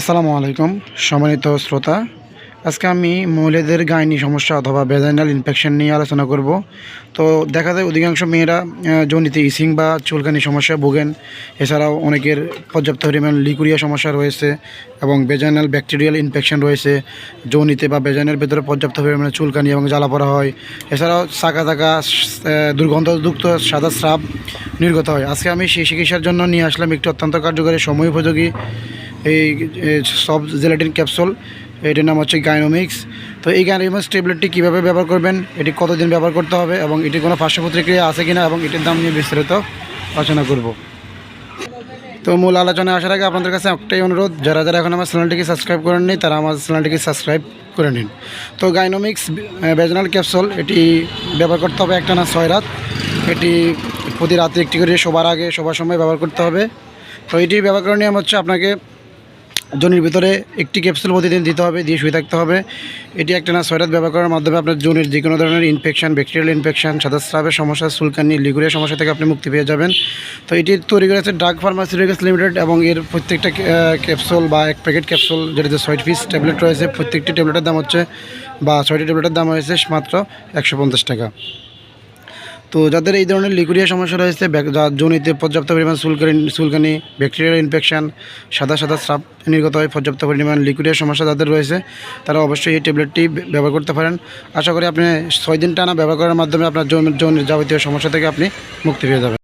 আসসালামু আলাইকুম, সম্মানিত শ্রোতা। আজকে আমি মহিলাদের গাইনি সমস্যা অথবা ভেজাইনাল ইনফেকশন নিয়ে আলোচনা করব। তো দেখা যায় অধিকাংশ মেয়েরা যৌনিতে ইসিং বা চুলকানি সমস্যায় ভোগেন। এছাড়াও অনেকের পর্যাপ্ত পরিমাণ লিকুরিয়া সমস্যা রয়েছে এবং ভেজাইনাল ব্যাকটেরিয়াল ইনফেকশন রয়েছে। যৌনিতে বা ভেজাইনের ভেতরে পর্যাপ্ত পরিমাণে চুলকানি এবং জ্বালা পড়া হয়। এছাড়াও চাকা চাকা দুর্গন্ধযুক্ত সাদা স্রাব নির্গত হয়। আজকে আমি সেই চিকিৎসার জন্য নিয়ে আসলাম একটি অত্যন্ত কার্যকরী সময় উপযোগী এই সব জেলাটিন ক্যাপসুল এটির নাম হচ্ছে গাইনোমিক্স তো এই গাইনোমিক্স ট্যাবলেটটি কীভাবে ব্যবহার করবেন, এটি কতদিন ব্যবহার করতে হবে এবং এটির কোনো পার্শ্ব প্রতিক্রিয়া আছে কিনা এবং এটির দাম নিয়ে বিস্তারিত আলোচনা করব। তো মূল আলোচনায় আসার আগে আপনাদের কাছে একটাই অনুরোধ, যারা যারা এখন আমার চ্যানেলটিকে সাবস্ক্রাইব করেননি তারা আমার চ্যানেলটিকে সাবস্ক্রাইব করে নিন। তো গাইনোমিক্স ভেজনাল ক্যাপসুল এটি ব্যবহার করতে হবে একটা না ছয় রাত। এটি প্রতি রাতে একটি করে শোবার আগে, শোবার সময় ব্যবহার করতে হবে। তো এটি ব্যবহার করার নিয়ম হচ্ছে আপনাকে জনির ভিতরে একটি ক্যাপসুল প্রতিদিন দিতে হবে, দিয়ে শুয়ে থাকতে হবে। এটি একটা না ছয় রাত ব্যবহার করার মাধ্যমে আপনার জনির যে কোনো ধরনের ইনফেকশন ব্যাকটেরিয়াল ইনফেকশন সাদা স্রাবের সমস্যা, চুলকানি লিগুরের সমস্যা থেকে আপনি মুক্তি পেয়ে যাবেন। তো এটি তৈরি করেছে ড্রাগ ফার্মাসিউটিক্যালস লিমিটেড এবং এর প্রত্যেকটা ক্যাপসুল বা এক প্যাকেট ক্যাপসুল যেটাতে ছয় পিস ট্যাবলেট রয়েছে, প্রত্যেকটি ট্যাবলেটের দাম হচ্ছে বা ছয়টি ট্যাবলেটের দাম হয়েছে মাত্র একশো পঞ্চাশ টাকা। তো যাদের এই ধরনের লিকুরিয়া সমস্যা রয়েছে জনিতে পর্যাপ্ত পরিমাণ চুলকানি চুলকানি ব্যাকটেরিয়াল ইনফেকশান, সাদা সাদা স্রাপ নির্গত হয়, পর্যাপ্ত পরিমাণ লিকুইডিয়া সমস্যা যাদের রয়েছে, তারা অবশ্যই এই ট্যাবলেটটি ব্যবহার করতে পারেন। আশা করি আপনি ছয় দিন টানা ব্যবহার করার মাধ্যমে আপনার জমির যাবতীয় সমস্যা থেকে আপনি মুক্তি পেয়ে যাবেন।